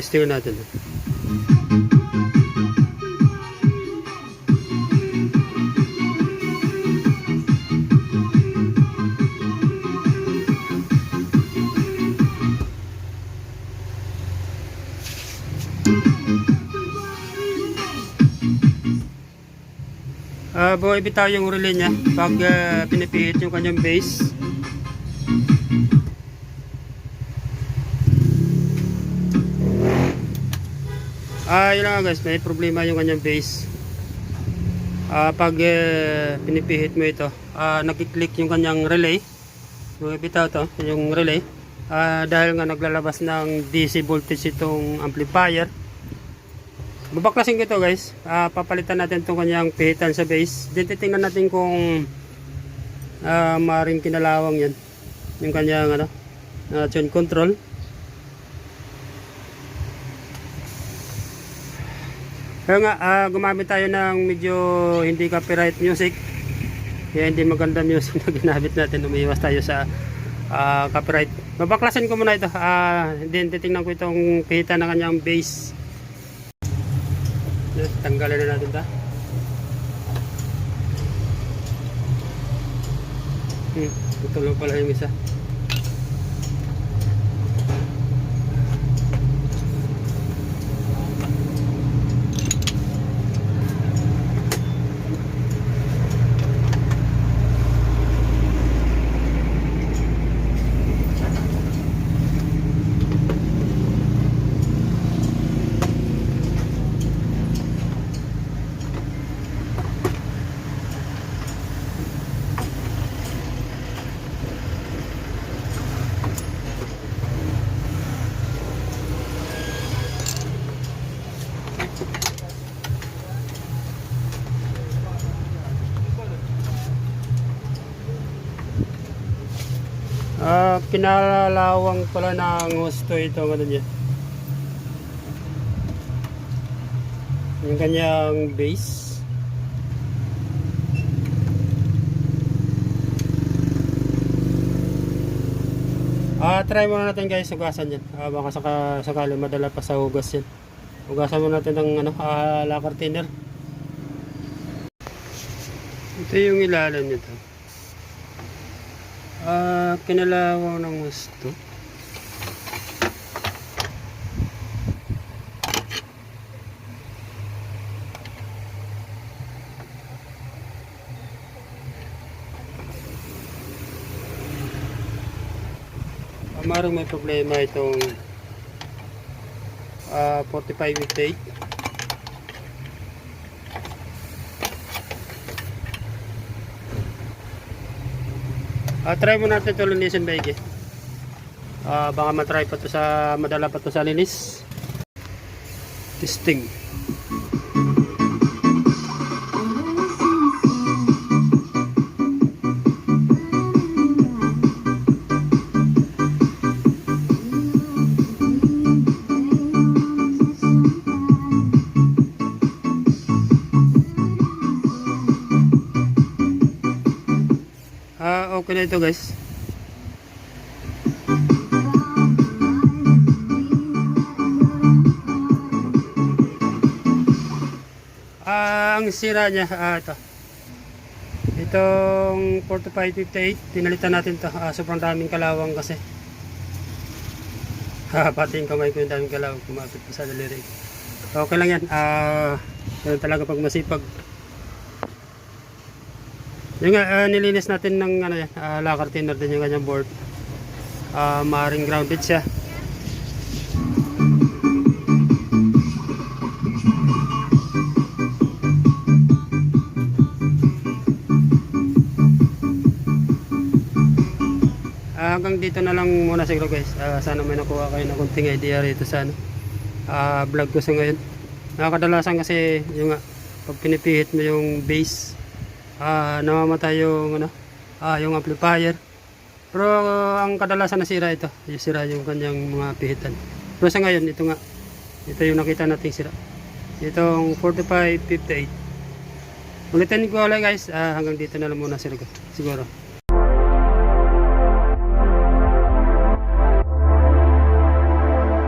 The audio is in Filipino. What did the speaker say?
testing natin. Ah, buhay bitaw yung relay niya pag ah, pinipihit yung kanyang base. Ah, yun lang guys, may problema yung kanyang base. Ah, pag eh, pinipihit mo ito, ah, nagki-click yung kanyang relay. Buhay bitaw to, yung relay. Ah, dahil nga naglalabas ng DC voltage itong amplifier. Babaklasin ko ito guys. Ah, papalitan natin itong kanyang pihitan sa base. Then natin kung ah, maaaring kinalawang yan. Yung kanyang ano, ah, tune control. Kaya nga, ah, gumamit tayo ng medyo hindi copyright music. Kaya hindi maganda music na ginamit natin. Umiiwas tayo sa ah, copyright. Babaklasin ko muna ito. Ah, then titingnan ko itong pihitan ng kanyang base. Yes, tanggalin na natin ta. Hmm, lang pala yung isa. Ah, pinalalawang pala ng gusto ito ano niya. Yung kanyang base. Ah, try muna natin guys hugasan yan. Ah, baka saka, sakali madala pa sa hugas yan. Hugasan muna natin ng ano, ah, lacquer thinner. Ito yung ilalim nito. Ah, kinalawang ng gusto. Ah, Marang may problema itong ah 45 with 8. Ah, try mo natin ito linisin baigi. Ah, baka matry pa to sa madala pa to sa linis. Testing. Ah, okay na ito guys. Ah, ang sira niya, ah, ito. Itong 4558, pinalitan natin to. Ah, sobrang daming kalawang kasi. Ha, pati yung kamay ko yung daming kalawang kumapit pa sa daliri. Okay lang yan. Ah, talaga pag masipag. Yung nga, ah, nilinis natin ng ano uh, lacquer thinner din yung kanyang board. Ah, maaaring grounded siya. Ah, hanggang dito na lang muna siguro guys. Ah, sana may nakuha kayo ng konting idea rito sa ano, ah, vlog ko sa ngayon. Nakakadalasan kasi yung nga, pag pinipihit mo yung base, ah namamatay yung ano ah yung amplifier. Pero ah, ang kadalasan nasira ito. Yung sira yung kanyang mga pihitan. Pero sa ngayon ito nga. Ito yung nakita nating sira. Itong 4558 ulitin ko lang guys. Ah, hanggang dito na lang muna siguro